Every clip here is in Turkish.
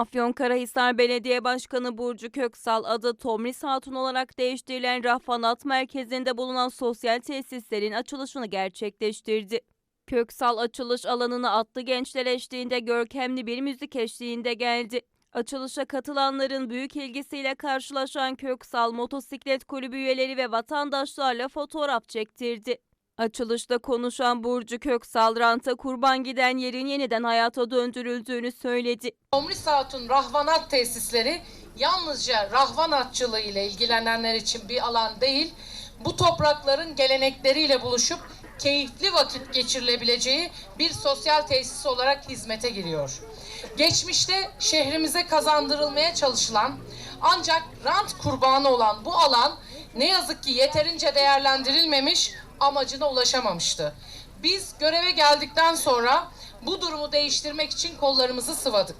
Afyonkarahisar Belediye Başkanı Burcu Köksal adı Tomris Hatun olarak değiştirilen Rahvanat Merkezi'nde bulunan sosyal tesislerin açılışını gerçekleştirdi. Köksal açılış alanına attı gençler eşliğinde görkemli bir müzik eşliğinde geldi. Açılışa katılanların büyük ilgisiyle karşılaşan Köksal motosiklet kulübü üyeleri ve vatandaşlarla fotoğraf çektirdi. Açılışta konuşan Burcu Köksal ranta kurban giden yerin yeniden hayata döndürüldüğünü söyledi. Tomris Hatun Rahvanat tesisleri yalnızca rahvanatçılığı ile ilgilenenler için bir alan değil, bu toprakların gelenekleriyle buluşup keyifli vakit geçirilebileceği bir sosyal tesis olarak hizmete giriyor. Geçmişte şehrimize kazandırılmaya çalışılan ancak rant kurbanı olan bu alan ne yazık ki yeterince değerlendirilmemiş, amacına ulaşamamıştı. Biz göreve geldikten sonra bu durumu değiştirmek için kollarımızı sıvadık.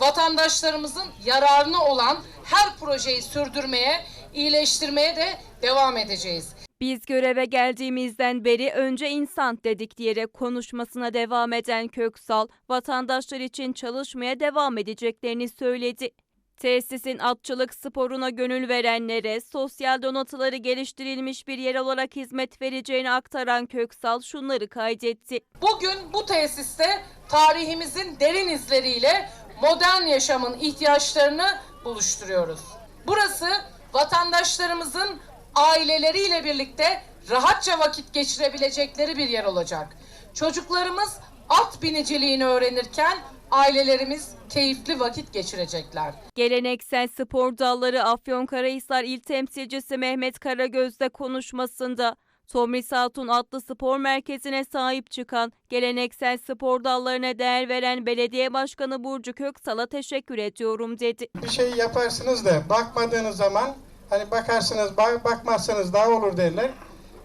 Vatandaşlarımızın yararına olan her projeyi sürdürmeye, iyileştirmeye de devam edeceğiz. Biz göreve geldiğimizden beri önce insan dedik diyerek konuşmasına devam eden Köksal, vatandaşlar için çalışmaya devam edeceklerini söyledi. Tesisin atçılık sporuna gönül verenlere sosyal donatıları geliştirilmiş bir yer olarak hizmet vereceğini aktaran Köksal şunları kaydetti. Bugün bu tesiste tarihimizin derin izleriyle modern yaşamın ihtiyaçlarını buluşturuyoruz. Burası vatandaşlarımızın aileleriyle birlikte rahatça vakit geçirebilecekleri bir yer olacak. Çocuklarımız at biniciliğini öğrenirken ailelerimiz keyifli vakit geçirecekler. Geleneksel spor dalları Afyonkarahisar İl Temsilcisi Mehmet Karagöz'de konuşmasında Tomris Hatun adlı spor merkezine sahip çıkan, geleneksel spor dallarına değer veren Belediye Başkanı Burcu Köksal'a teşekkür ediyorum dedi. bir şey yaparsınız da bakmadığınız zaman hani bakarsınız bak, bakmazsanız daha olur derler.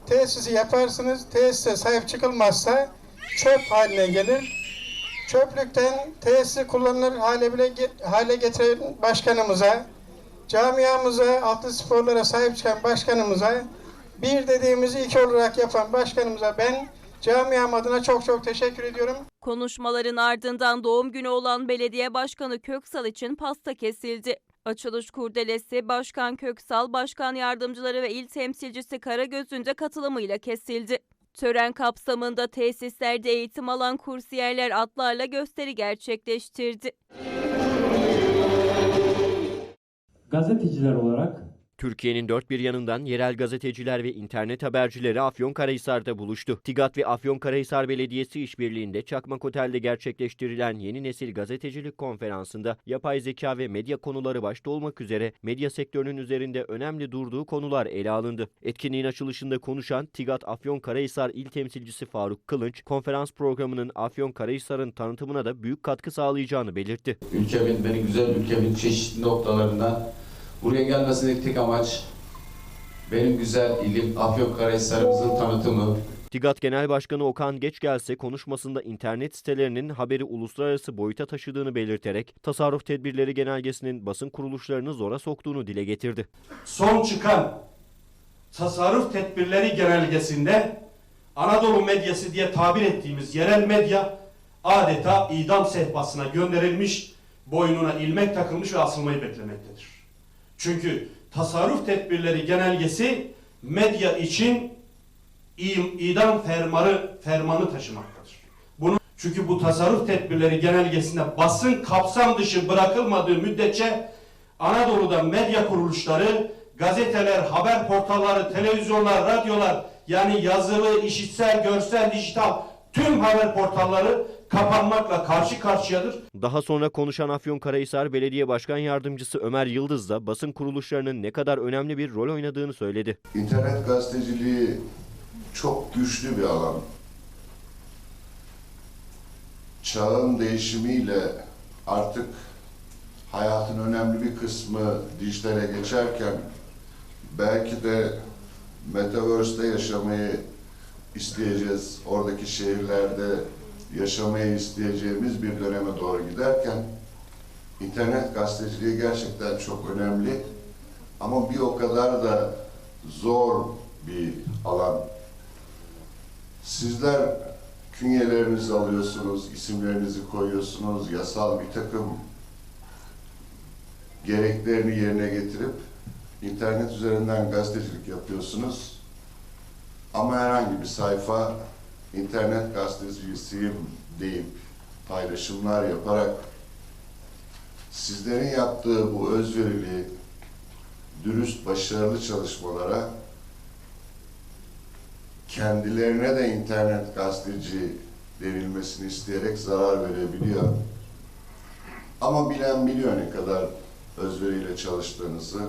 Tesisi yaparsınız, tesise sahip çıkılmazsa çöp haline gelir. Çöplükten tesisi kullanılır hale bile hale getiren başkanımıza, camiamıza, altı sporlara sahip çıkan başkanımıza, bir dediğimizi iki olarak yapan başkanımıza ben camiam adına çok çok teşekkür ediyorum. Konuşmaların ardından doğum günü olan Belediye Başkanı Köksal için pasta kesildi. Açılış kurdelesi Başkan Köksal, Başkan Yardımcıları ve İl Temsilcisi Karagöz'ün de katılımıyla kesildi. Tören kapsamında tesislerde eğitim alan kursiyerler atlarla gösteri gerçekleştirdi. Gazeteciler olarak Türkiye'nin dört bir yanından yerel gazeteciler ve internet habercileri Afyonkarahisar'da buluştu. TİGAT ve Afyonkarahisar Belediyesi işbirliğinde Çakmak Otel'de gerçekleştirilen Yeni Nesil Gazetecilik Konferansı'nda yapay zeka ve medya konuları başta olmak üzere medya sektörünün üzerinde önemli durduğu konular ele alındı. Etkinliğin açılışında konuşan TİGAT Afyonkarahisar İl Temsilcisi Faruk Kılınç, konferans programının Afyonkarahisar'ın tanıtımına da büyük katkı sağlayacağını belirtti. ülkemin, benim güzel ülkemin çeşitli noktalarında buraya gelmesindeki tek amaç benim güzel ilim Afyonkarahisar'ımızın tanıtımı, TİGAT Genel Başkanı Okan Geçgelse konuşmasında internet sitelerinin haberi uluslararası boyuta taşıdığını belirterek tasarruf tedbirleri genelgesinin basın kuruluşlarını zora soktuğunu dile getirdi. son çıkan tasarruf tedbirleri genelgesinde Anadolu medyası diye tabir ettiğimiz yerel medya adeta idam sehpasına gönderilmiş, boynuna ilmek takılmış ve asılmayı beklemektedir. Çünkü tasarruf tedbirleri genelgesi medya için idam fermanı, fermanı taşımaktadır. Bunu çünkü bu tasarruf tedbirleri genelgesinde basın kapsam dışı bırakılmadığı müddetçe Anadolu'da medya kuruluşları, gazeteler, haber portalları, televizyonlar, radyolar yani yazılı, işitsel, görsel, dijital tüm haber portalları kapanmakla karşı karşıyadır. Daha sonra konuşan Afyonkarahisar Belediye Başkan Yardımcısı Ömer Yıldız da basın kuruluşlarının ne kadar önemli bir rol oynadığını söyledi. İnternet gazeteciliği çok güçlü bir alan. Çağın değişimiyle artık hayatın önemli bir kısmı dijitale geçerken belki de Metaverse'de yaşamayı isteyeceğiz. Oradaki şehirlerde yaşamayı isteyeceğimiz bir döneme doğru giderken internet gazeteciliği gerçekten çok önemli. Ama bir o kadar da zor bir alan. Sizler künyelerinizi alıyorsunuz, isimlerinizi koyuyorsunuz, yasal bir takım gereklerini yerine getirip internet üzerinden gazetecilik yapıyorsunuz. Ama herhangi bir sayfa internet gazetecisiyim deyip paylaşımlar yaparak sizlerin yaptığı bu özverili, dürüst, başarılı çalışmalara kendilerine de internet gazeteci denilmesini isteyerek zarar verebiliyor. Ama bilen biliyor ne kadar özveriyle çalıştığınızı,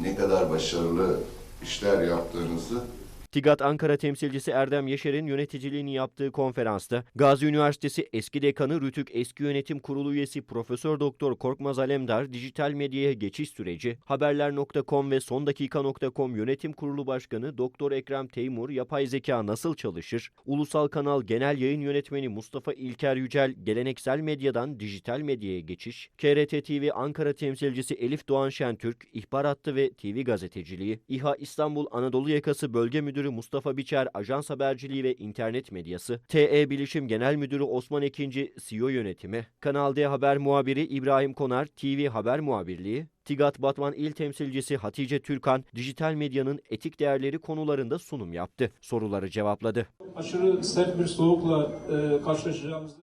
ne kadar başarılı işler yaptığınızı. TİGAD Ankara temsilcisi Erdem Yaşar'ın yöneticiliğini yaptığı konferansta Gazi Üniversitesi eski dekanı Rütük Eski Yönetim Kurulu üyesi Profesör Doktor Korkmaz Alemdar dijital medyaya geçiş süreci, haberler.com ve sondakika.com Yönetim Kurulu Başkanı Doktor Ekrem Teymur yapay zeka nasıl çalışır, Ulusal Kanal Genel Yayın Yönetmeni Mustafa İlker Yücel geleneksel medyadan dijital medyaya geçiş, KRT TV Ankara temsilcisi Elif Doğan Şentürk ihbar hattı ve TV gazeteciliği, İHA İstanbul Anadolu Yakası Bölge Müdürü Mustafa Biçer Ajans Haberciliği ve İnternet Medyası, TE Bilişim Genel Müdürü Osman Ekinci CEO Yönetimi, Kanal D Haber Muhabiri İbrahim Konar TV Haber Muhabirliği, TİGAT Batman İl Temsilcisi Hatice Türkan, dijital medyanın etik değerleri konularında sunum yaptı. Soruları cevapladı. aşırı sert bir soğukla e, karşılaşacağımızı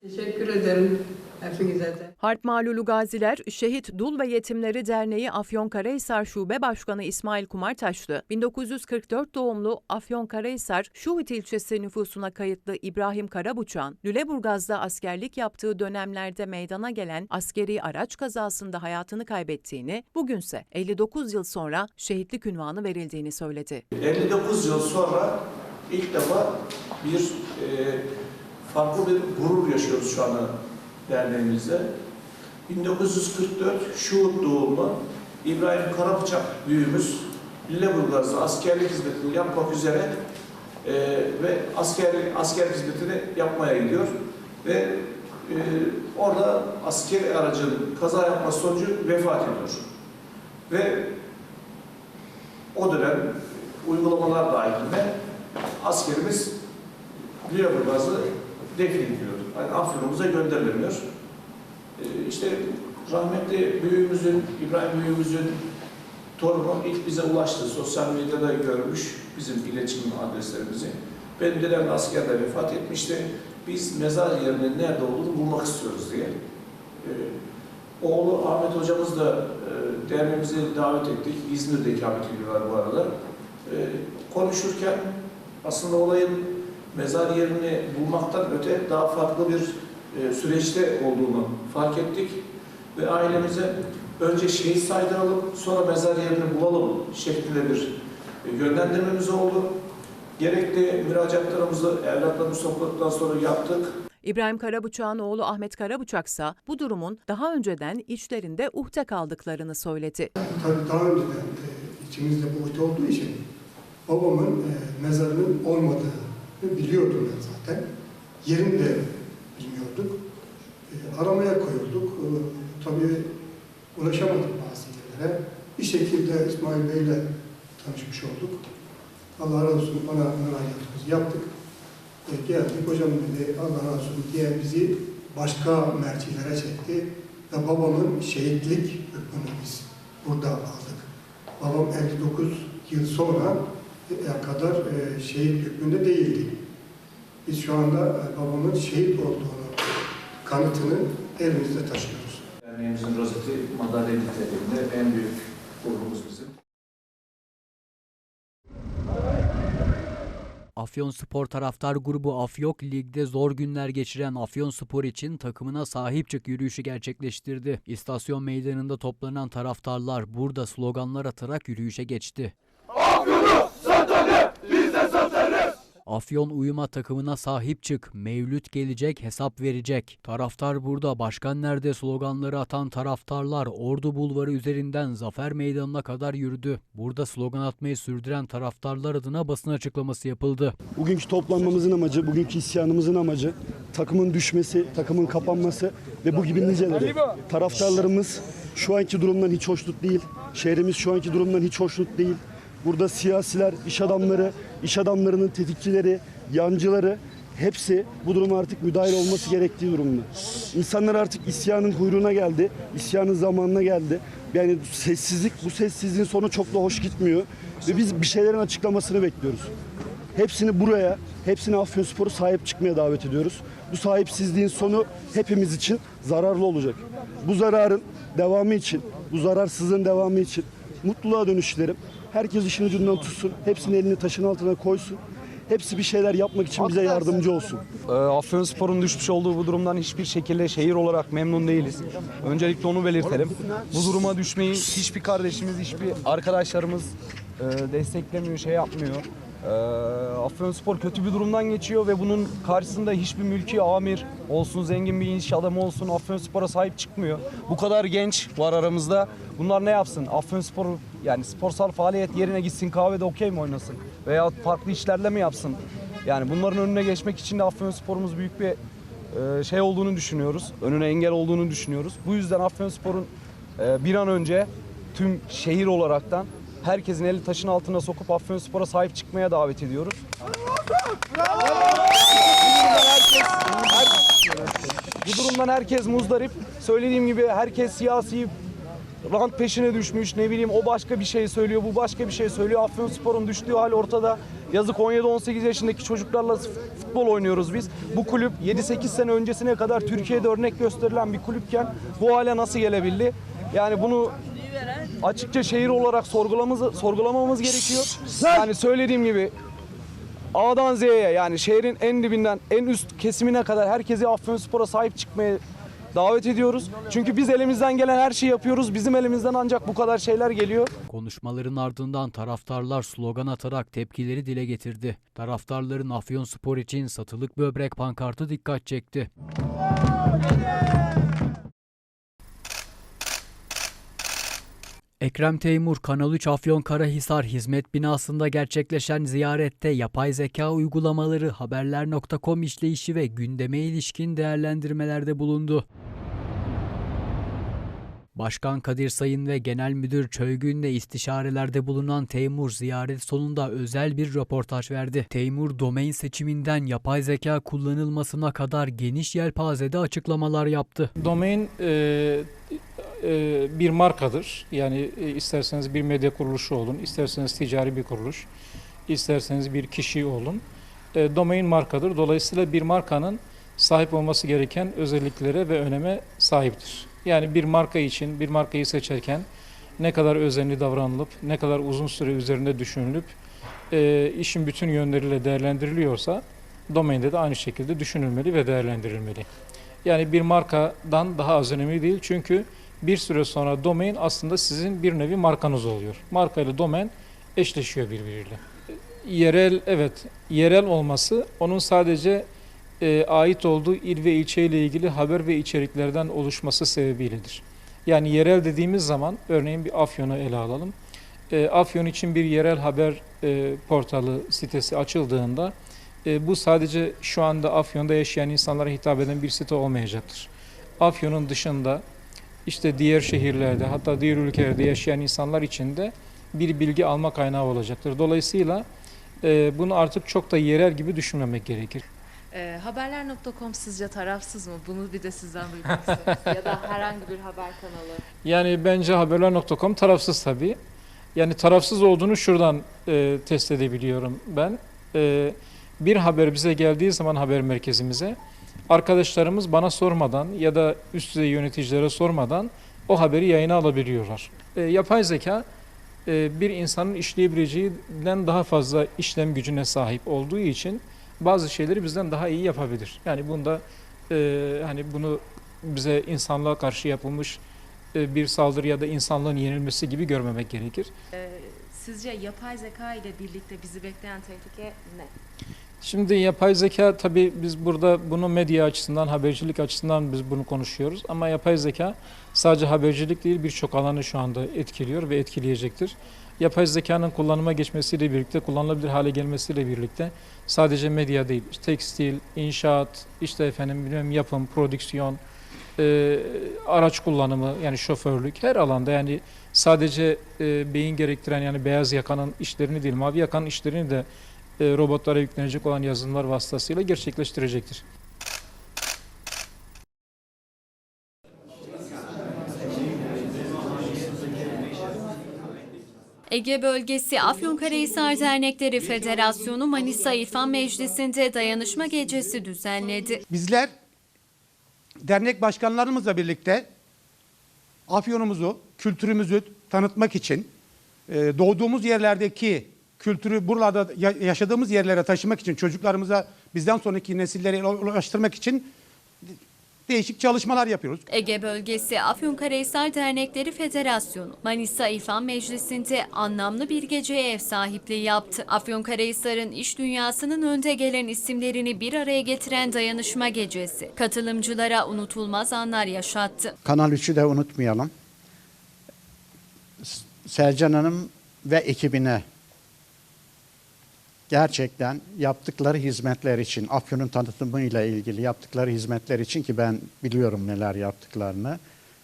Teşekkür ederim. Harp Malulu Gaziler, Şehit Dul ve Yetimleri Derneği Afyonkarahisar Şube Başkanı İsmail Kumartaşlı, 1944 doğumlu Afyonkarahisar Şuhit ilçesi nüfusuna kayıtlı İbrahim Karabuçan, Lüleburgaz'da askerlik yaptığı dönemlerde meydana gelen askeri araç kazasında hayatını kaybettiğini, bugünse 59 yıl sonra şehitlik ünvanı verildiğini söyledi. 59 yıl sonra ilk defa bir e, farklı bir gurur yaşıyoruz şu anda derneğimizde. 1944 Şuhut doğumlu İbrahim Karabıçak büyüğümüz Lüleburgaz'da askerlik hizmetini yapmak üzere e, ve asker asker hizmetini yapmaya gidiyor ve e, orada askeri aracın kaza yapması sonucu vefat ediyor. Ve o dönem uygulamalar dahilinde askerimiz Lüleburgaz'ı defnediliyor. Yani Afyon'umuza gönderilmiyor. Ee, işte rahmetli büyüğümüzün, İbrahim büyüğümüzün torunu ilk bize ulaştı. Sosyal medyada görmüş bizim iletişim adreslerimizi. Benim dedem de askerde vefat etmişti. Biz mezar yerinin nerede olduğunu bulmak istiyoruz diye. Ee, oğlu Ahmet hocamız da e, davet ettik. İzmir'de ikamet ediyorlar bu arada. Ee, konuşurken aslında olayın mezar yerini bulmaktan öte daha farklı bir e, süreçte olduğunu fark ettik ve ailemize önce şehit saydıralım sonra mezar yerini bulalım şeklinde bir e, yönlendirmemiz oldu. Gerekli müracaatlarımızı evlatlarımız topladıktan sonra yaptık. İbrahim Karabuçak'ın oğlu Ahmet Karabuçak ise bu durumun daha önceden içlerinde uhde kaldıklarını söyledi. Tabii daha önceden e, içimizde bu uhde olduğu için babamın e, mezarının olmadığını biliyordum ben zaten. Yerini de bilmiyorduk. E, aramaya koyulduk. E, tabii ulaşamadık bazı yerlere. Bir şekilde İsmail Bey'le tanışmış olduk. Allah razı olsun bana müracaatımızı yaptık. E, geldik hocam dedi Allah razı olsun diye bizi başka mercilere çekti. Ve babamın şehitlik hükmünü biz burada aldık. Babam 59 yıl sonra kadar e, şehit hükmünde değildi. Biz şu anda e, babamın şehit olduğunu kanıtını elimizde taşıyoruz. Derneğimizin rozeti madalya niteliğinde en büyük gururumuz bizim. Afyonspor taraftar grubu Afyok Lig'de zor günler geçiren Afyonspor için takımına sahip çık yürüyüşü gerçekleştirdi. İstasyon meydanında toplanan taraftarlar burada sloganlar atarak yürüyüşe geçti. Afyon Uyuma takımına sahip çık, Mevlüt gelecek, hesap verecek. Taraftar burada, başkan nerede sloganları atan taraftarlar Ordu Bulvarı üzerinden Zafer Meydanı'na kadar yürüdü. Burada slogan atmayı sürdüren taraftarlar adına basın açıklaması yapıldı. Bugünkü toplanmamızın amacı, bugünkü isyanımızın amacı takımın düşmesi, takımın kapanması ve bu gibi niceleri. Taraftarlarımız şu anki durumdan hiç hoşnut değil. Şehrimiz şu anki durumdan hiç hoşnut değil. Burada siyasiler, iş adamları, iş adamlarının tetikçileri, yancıları hepsi bu duruma artık müdahil olması gerektiği durumda. İnsanlar artık isyanın kuyruğuna geldi. isyanın zamanına geldi. Yani sessizlik, bu sessizliğin sonu çok da hoş gitmiyor. Ve biz bir şeylerin açıklamasını bekliyoruz. Hepsini buraya, hepsini Afyonspor'u sahip çıkmaya davet ediyoruz. Bu sahipsizliğin sonu hepimiz için zararlı olacak. Bu zararın devamı için, bu zararsızlığın devamı için mutluluğa dönüşlerim. Herkes işin ucundan tutsun, hepsini elini taşın altına koysun. Hepsi bir şeyler yapmak için bize yardımcı olsun. Ee, Afyonspor'un düşmüş olduğu bu durumdan hiçbir şekilde şehir olarak memnun değiliz. Öncelikle onu belirtelim. Bu duruma düşmeyi hiçbir kardeşimiz, hiçbir arkadaşlarımız e, desteklemiyor, şey yapmıyor. Ee, Afyonspor kötü bir durumdan geçiyor ve bunun karşısında hiçbir mülki amir olsun, zengin bir iş adamı olsun Afyonspor'a sahip çıkmıyor. Bu kadar genç var aramızda. Bunlar ne yapsın? Afyonspor yani sporsal faaliyet yerine gitsin kahvede okey mi oynasın? Veya farklı işlerle mi yapsın? Yani bunların önüne geçmek için de Afyonspor'umuz büyük bir e, şey olduğunu düşünüyoruz. Önüne engel olduğunu düşünüyoruz. Bu yüzden Afyonspor'un e, bir an önce tüm şehir olaraktan herkesin eli taşın altına sokup Afyonspor'a sahip çıkmaya davet ediyoruz. Bu durumdan herkes muzdarip. Söylediğim gibi herkes siyasi rant peşine düşmüş. Ne bileyim o başka bir şey söylüyor, bu başka bir şey söylüyor. Afyonspor'un düştüğü hal ortada. Yazık 17-18 yaşındaki çocuklarla futbol oynuyoruz biz. Bu kulüp 7-8 sene öncesine kadar Türkiye'de örnek gösterilen bir kulüpken bu hale nasıl gelebildi? Yani bunu açıkça şehir olarak sorgulamamız, sorgulamamız gerekiyor. Yani söylediğim gibi A'dan Z'ye yani şehrin en dibinden en üst kesimine kadar herkesi Afyonspor'a sahip çıkmaya davet ediyoruz. Çünkü biz elimizden gelen her şeyi yapıyoruz. Bizim elimizden ancak bu kadar şeyler geliyor. Konuşmaların ardından taraftarlar slogan atarak tepkileri dile getirdi. Taraftarların Afyonspor için satılık böbrek pankartı dikkat çekti. Ekrem Teymur, Kanal 3 Afyonkarahisar hizmet binasında gerçekleşen ziyarette yapay zeka uygulamaları, haberler.com işleyişi ve gündeme ilişkin değerlendirmelerde bulundu. Başkan Kadir Sayın ve Genel Müdür Çöygün'le istişarelerde bulunan Teymur ziyaret sonunda özel bir röportaj verdi. Teymur domain seçiminden yapay zeka kullanılmasına kadar geniş yelpazede açıklamalar yaptı. Domain e, e, bir markadır. Yani e, isterseniz bir medya kuruluşu olun, isterseniz ticari bir kuruluş, isterseniz bir kişi olun. E, domain markadır. Dolayısıyla bir markanın sahip olması gereken özelliklere ve öneme sahiptir. Yani bir marka için bir markayı seçerken ne kadar özenli davranılıp, ne kadar uzun süre üzerinde düşünülüp e, işin bütün yönleriyle değerlendiriliyorsa domainde de aynı şekilde düşünülmeli ve değerlendirilmeli. Yani bir markadan daha az önemli değil çünkü bir süre sonra domain aslında sizin bir nevi markanız oluyor. Marka ile domain eşleşiyor birbiriyle. Yerel evet yerel olması onun sadece e, ait olduğu il ve ilçe ile ilgili haber ve içeriklerden oluşması sebebiyledir. Yani yerel dediğimiz zaman örneğin bir Afyon'u ele alalım. E, Afyon için bir yerel haber e, portalı sitesi açıldığında e, bu sadece şu anda Afyon'da yaşayan insanlara hitap eden bir site olmayacaktır. Afyon'un dışında işte diğer şehirlerde hatta diğer ülkelerde yaşayan insanlar için de bir bilgi alma kaynağı olacaktır. Dolayısıyla e, bunu artık çok da yerel gibi düşünmemek gerekir. E, haberler.com sizce tarafsız mı? Bunu bir de sizden duymak isteriz. ya da herhangi bir haber kanalı. Yani bence haberler.com tarafsız tabii. Yani tarafsız olduğunu şuradan e, test edebiliyorum ben. E, bir haber bize geldiği zaman haber merkezimize arkadaşlarımız bana sormadan ya da üst düzey yöneticilere sormadan o haberi yayına alabiliyorlar. E, yapay zeka e, bir insanın işleyebileceğinden daha fazla işlem gücüne sahip olduğu için bazı şeyleri bizden daha iyi yapabilir. Yani bunda e, hani bunu bize insanlığa karşı yapılmış e, bir saldırı ya da insanlığın yenilmesi gibi görmemek gerekir. E, sizce yapay zeka ile birlikte bizi bekleyen tehlike ne? Şimdi yapay zeka tabii biz burada bunu medya açısından, habercilik açısından biz bunu konuşuyoruz. Ama yapay zeka sadece habercilik değil birçok alanı şu anda etkiliyor ve etkileyecektir. Yapay zekanın kullanıma geçmesiyle birlikte, kullanılabilir hale gelmesiyle birlikte sadece medya değil, tekstil, inşaat, işte efendim bilmem yapım, prodüksiyon, e, araç kullanımı yani şoförlük her alanda yani sadece e, beyin gerektiren yani beyaz yakanın işlerini değil mavi yakanın işlerini de e, robotlara yüklenecek olan yazılımlar vasıtasıyla gerçekleştirecektir. Ege Bölgesi Afyonkarahisar Dernekleri Federasyonu Manisa İrfan Meclisi'nde dayanışma gecesi düzenledi. Bizler dernek başkanlarımızla birlikte Afyonumuzu, kültürümüzü tanıtmak için e, doğduğumuz yerlerdeki kültürü burada ya- yaşadığımız yerlere taşımak için çocuklarımıza bizden sonraki nesillere ulaştırmak için değişik çalışmalar yapıyoruz. Ege Bölgesi Afyonkarahisar Dernekleri Federasyonu Manisa İrfan Meclisi'nde anlamlı bir geceye ev sahipliği yaptı. Afyonkarahisar'ın iş dünyasının önde gelen isimlerini bir araya getiren dayanışma gecesi katılımcılara unutulmaz anlar yaşattı. Kanal 3'ü de unutmayalım. S- Selcan Hanım ve ekibine gerçekten yaptıkları hizmetler için, Afyon'un tanıtımıyla ilgili yaptıkları hizmetler için ki ben biliyorum neler yaptıklarını.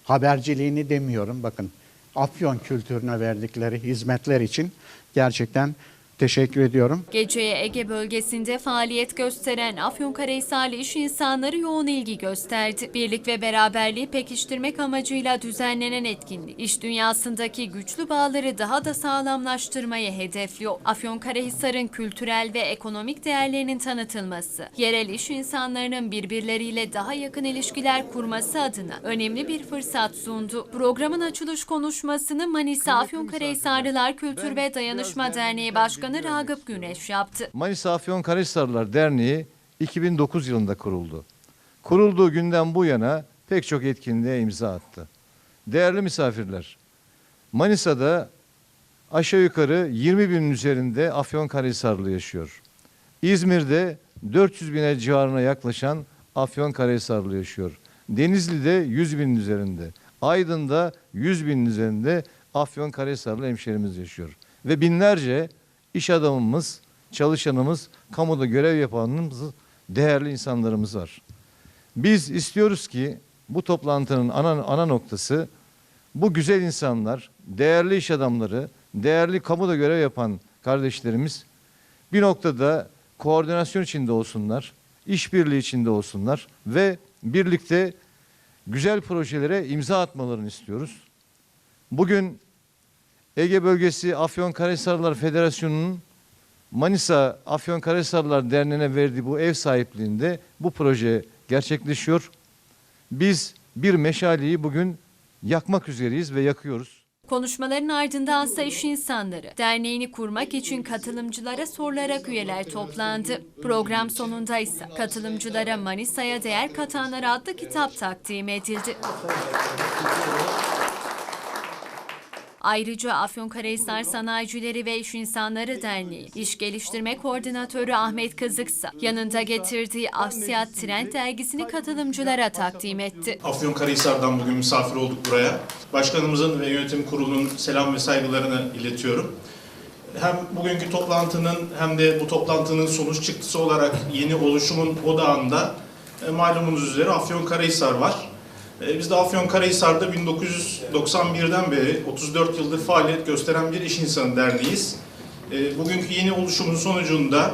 Haberciliğini demiyorum bakın. Afyon kültürüne verdikleri hizmetler için gerçekten teşekkür ediyorum. Geceye Ege bölgesinde faaliyet gösteren Afyonkarahisarlı iş insanları yoğun ilgi gösterdi. Birlik ve beraberliği pekiştirmek amacıyla düzenlenen etkinlik, iş dünyasındaki güçlü bağları daha da sağlamlaştırmayı hedefliyor. Afyonkarahisar'ın kültürel ve ekonomik değerlerinin tanıtılması, yerel iş insanlarının birbirleriyle daha yakın ilişkiler kurması adına önemli bir fırsat sundu. Programın açılış konuşmasını Manisa Afyonkarahisarlılar Kültür ve Dayanışma Derneği Başkanı Ragıp Güneş yaptı. Manisa Afyonkarahisarlılar Derneği 2009 yılında kuruldu. Kurulduğu günden bu yana pek çok etkinliğe imza attı. Değerli misafirler, Manisa'da aşağı yukarı 20 binin üzerinde Afyonkarahisarlı yaşıyor. İzmir'de 400 bine civarına yaklaşan Afyonkarahisarlı yaşıyor. Denizli'de 100 binin üzerinde. Aydın'da 100 binin üzerinde Afyonkarahisarlı hemşerimiz yaşıyor. Ve binlerce iş adamımız, çalışanımız, kamuda görev yapanımız, değerli insanlarımız var. Biz istiyoruz ki bu toplantının ana, ana noktası bu güzel insanlar, değerli iş adamları, değerli kamuda görev yapan kardeşlerimiz bir noktada koordinasyon içinde olsunlar, işbirliği içinde olsunlar ve birlikte güzel projelere imza atmalarını istiyoruz. Bugün Ege Bölgesi Afyonkarahisarlılar Federasyonu'nun Manisa Afyonkarahisarlılar Derneği'ne verdiği bu ev sahipliğinde bu proje gerçekleşiyor. Biz bir meşaleyi bugün yakmak üzereyiz ve yakıyoruz. Konuşmaların ardındansa iş insanları derneğini kurmak için katılımcılara sorularak üyeler toplandı. Program sonunda ise katılımcılara Manisa'ya değer katanlar adlı kitap takdim edildi. Ayrıca Afyonkarahisar Sanayicileri ve İş İnsanları Derneği İş Geliştirme Koordinatörü Ahmet Kızıksa yanında getirdiği Asyat Trend dergisini katılımcılara takdim etti. Afyonkarahisar'dan bugün misafir olduk buraya. Başkanımızın ve yönetim kurulunun selam ve saygılarını iletiyorum. Hem bugünkü toplantının hem de bu toplantının sonuç çıktısı olarak yeni oluşumun odağında e, malumunuz üzere Afyonkarahisar var. E, Biz de Afyonkarahisar'da 1991'den beri 34 yıldır faaliyet gösteren bir iş insanı derneğiyiz. E, Bugünkü yeni oluşumun sonucunda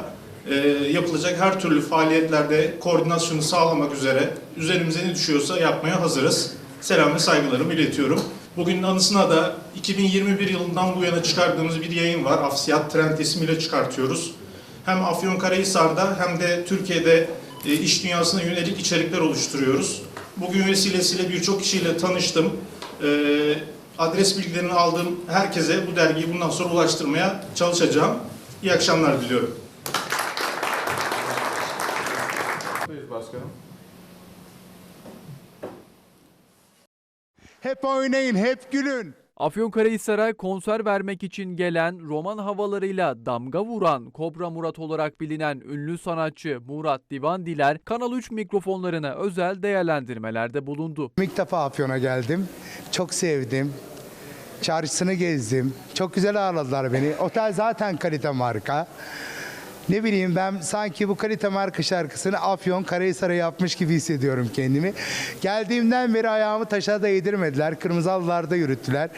e, yapılacak her türlü faaliyetlerde koordinasyonu sağlamak üzere üzerimize ne düşüyorsa yapmaya hazırız. Selam ve saygılarımı iletiyorum. Bugünün anısına da 2021 yılından bu yana çıkardığımız bir yayın var. Afsiyat Trend ismiyle çıkartıyoruz. Hem Afyonkarahisar'da hem de Türkiye'de iş dünyasına yönelik içerikler oluşturuyoruz. Bugün vesilesiyle birçok kişiyle tanıştım. E, adres bilgilerini aldığım herkese bu dergiyi bundan sonra ulaştırmaya çalışacağım. İyi akşamlar diliyorum. Buyur başkanım. Hep oynayın, hep gülün. Afyonkarahisar'a konser vermek için gelen roman havalarıyla damga vuran Kobra Murat olarak bilinen ünlü sanatçı Murat Divandiler Kanal 3 mikrofonlarına özel değerlendirmelerde bulundu. İlk defa Afyon'a geldim. Çok sevdim. Çarşısını gezdim. Çok güzel ağırladılar beni. Otel zaten kalite marka. Ne bileyim ben sanki bu kalite marka şarkısını Afyon Karahisar'a yapmış gibi hissediyorum kendimi. Geldiğimden beri ayağımı taşa değdirmediler. Kırmızı halılarda yürüttüler.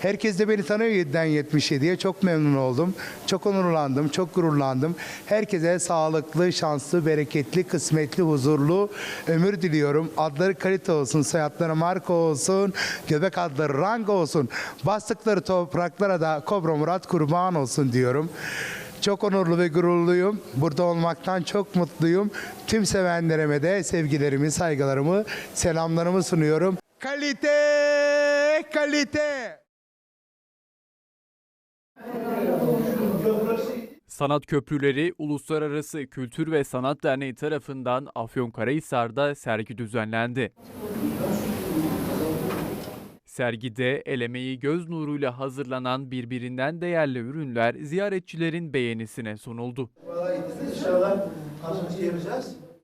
Herkes de beni tanıyor 7'den 77'ye. Çok memnun oldum. Çok onurlandım, çok gururlandım. Herkese sağlıklı, şanslı, bereketli, kısmetli, huzurlu ömür diliyorum. Adları kalite olsun, soyadları marka olsun, göbek adları rank olsun. Bastıkları topraklara da Kobra Murat kurban olsun diyorum. Çok onurlu ve gururluyum. Burada olmaktan çok mutluyum. Tüm sevenlerime de sevgilerimi, saygılarımı, selamlarımı sunuyorum. Kalite, kalite. Sanat Köprüleri Uluslararası Kültür ve Sanat Derneği tarafından Afyonkarahisar'da sergi düzenlendi. Sergide el emeği göz nuruyla hazırlanan birbirinden değerli ürünler ziyaretçilerin beğenisine sunuldu.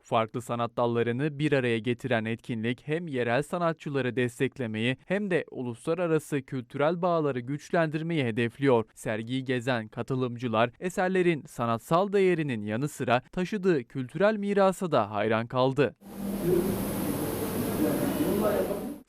Farklı sanat dallarını bir araya getiren etkinlik hem yerel sanatçıları desteklemeyi hem de uluslararası kültürel bağları güçlendirmeyi hedefliyor. Sergiyi gezen katılımcılar eserlerin sanatsal değerinin yanı sıra taşıdığı kültürel mirasa da hayran kaldı.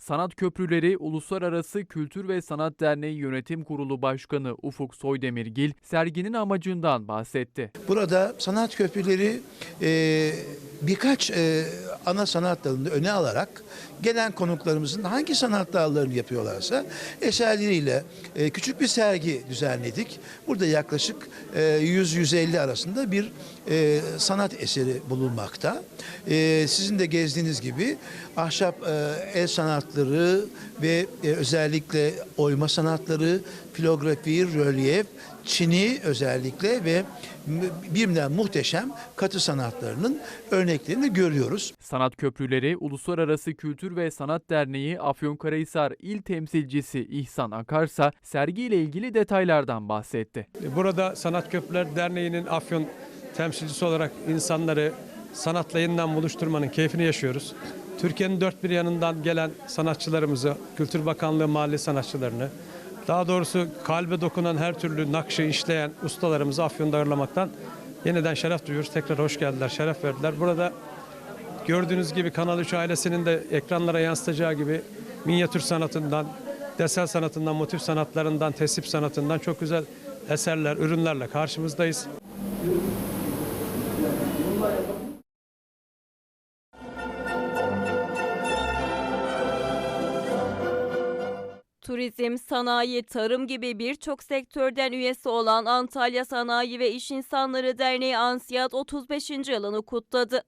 Sanat Köprüleri Uluslararası Kültür ve Sanat Derneği Yönetim Kurulu Başkanı Ufuk Soydemirgil serginin amacından bahsetti. Burada sanat köprüleri e, birkaç e, ana sanat dalını öne alarak gelen konuklarımızın hangi sanat dallarını yapıyorlarsa eserleriyle e, küçük bir sergi düzenledik. Burada yaklaşık e, 100-150 arasında bir e, sanat eseri bulunmakta. E, sizin de gezdiğiniz gibi ahşap e, el sanatları ve e, özellikle oyma sanatları, filografi, rölyef, Çin'i özellikle ve birbirinden muhteşem katı sanatlarının örneklerini görüyoruz. Sanat Köprüleri Uluslararası Kültür ve Sanat Derneği Afyonkarahisar İl Temsilcisi İhsan Akarsa sergiyle ilgili detaylardan bahsetti. Burada Sanat Köprüler Derneği'nin Afyon temsilcisi olarak insanları sanatla yeniden buluşturmanın keyfini yaşıyoruz. Türkiye'nin dört bir yanından gelen sanatçılarımızı, Kültür Bakanlığı mahalle sanatçılarını, daha doğrusu kalbe dokunan her türlü nakşı işleyen ustalarımızı Afyon'da ağırlamaktan yeniden şeref duyuyoruz. Tekrar hoş geldiler, şeref verdiler. Burada gördüğünüz gibi Kanal 3 ailesinin de ekranlara yansıtacağı gibi minyatür sanatından, desel sanatından, motif sanatlarından, tesip sanatından çok güzel eserler, ürünlerle karşımızdayız. Turizm, sanayi, tarım gibi birçok sektörden üyesi olan Antalya Sanayi ve İş İnsanları Derneği Ansiyat 35. yılını kutladı.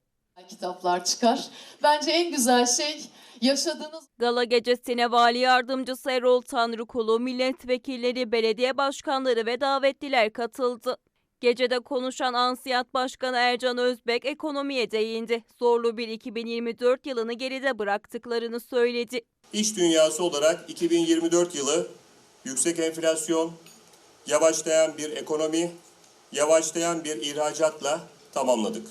kitaplar çıkar. Bence en güzel şey yaşadığınız Gala gecesine Vali Yardımcısı Erol Tanrıkulu, milletvekilleri, belediye başkanları ve davetliler katıldı. Gecede konuşan Ansiyat Başkanı Ercan Özbek ekonomiye değindi. Zorlu bir 2024 yılını geride bıraktıklarını söyledi. İş dünyası olarak 2024 yılı yüksek enflasyon, yavaşlayan bir ekonomi, yavaşlayan bir ihracatla tamamladık.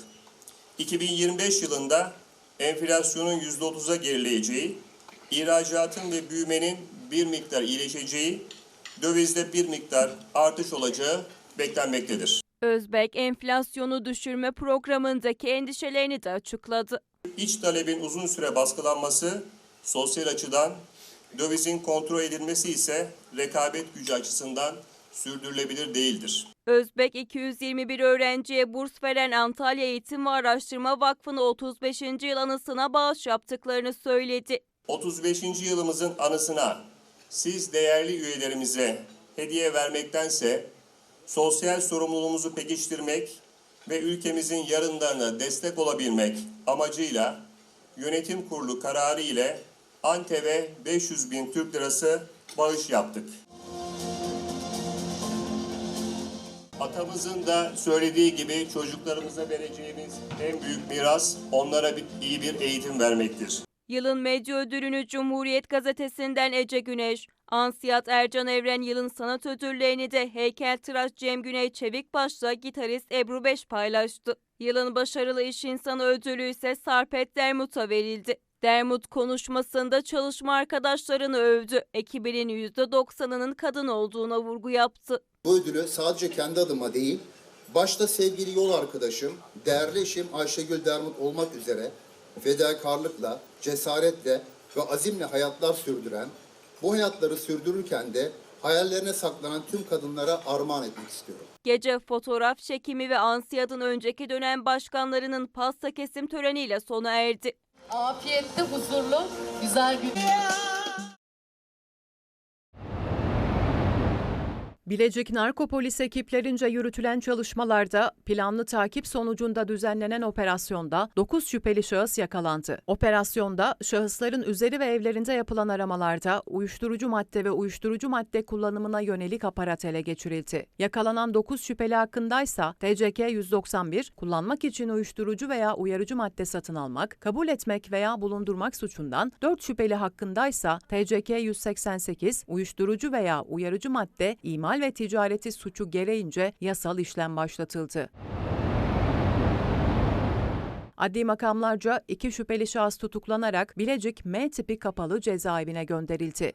2025 yılında enflasyonun %30'a gerileyeceği, ihracatın ve büyümenin bir miktar iyileşeceği, dövizde bir miktar artış olacağı beklenmektedir. Özbek enflasyonu düşürme programındaki endişelerini de açıkladı. İç talebin uzun süre baskılanması sosyal açıdan, dövizin kontrol edilmesi ise rekabet gücü açısından sürdürülebilir değildir. Özbek 221 öğrenciye burs veren Antalya Eğitim ve Araştırma Vakfı'nı 35. yıl anısına bağış yaptıklarını söyledi. 35. yılımızın anısına siz değerli üyelerimize hediye vermektense sosyal sorumluluğumuzu pekiştirmek ve ülkemizin yarınlarına destek olabilmek amacıyla yönetim kurulu kararı ile Antep'e 500 bin Türk lirası bağış yaptık. Atamızın da söylediği gibi çocuklarımıza vereceğimiz en büyük miras onlara iyi bir eğitim vermektir. Yılın medya ödülünü Cumhuriyet Gazetesi'nden Ece Güneş, Ansiyat Ercan Evren yılın sanat ödüllerini de heykeltıraş Cem Güney Çevikbaş'la gitarist Ebru Beş paylaştı. Yılın başarılı iş insanı ödülü ise Sarpet Dermut'a verildi. Dermut konuşmasında çalışma arkadaşlarını övdü. Ekibinin %90'ının kadın olduğuna vurgu yaptı. Bu ödülü sadece kendi adıma değil, başta sevgili yol arkadaşım, değerli eşim Ayşegül Dermut olmak üzere fedakarlıkla, cesaretle ve azimle hayatlar sürdüren, bu hayatları sürdürürken de hayallerine saklanan tüm kadınlara armağan etmek istiyorum. Gece fotoğraf çekimi ve Ansiyad'ın önceki dönem başkanlarının pasta kesim töreniyle sona erdi. Afiyetli, huzurlu, güzel bir Bilecik Narkopolis ekiplerince yürütülen çalışmalarda planlı takip sonucunda düzenlenen operasyonda 9 şüpheli şahıs yakalandı. Operasyonda şahısların üzeri ve evlerinde yapılan aramalarda uyuşturucu madde ve uyuşturucu madde kullanımına yönelik aparat ele geçirildi. Yakalanan 9 şüpheli hakkındaysa TCK 191 kullanmak için uyuşturucu veya uyarıcı madde satın almak, kabul etmek veya bulundurmak suçundan 4 şüpheli hakkındaysa TCK 188 uyuşturucu veya uyarıcı madde imal ve ticareti suçu gereğince yasal işlem başlatıldı. Adli makamlarca iki şüpheli şahıs tutuklanarak Bilecik M tipi kapalı cezaevine gönderildi.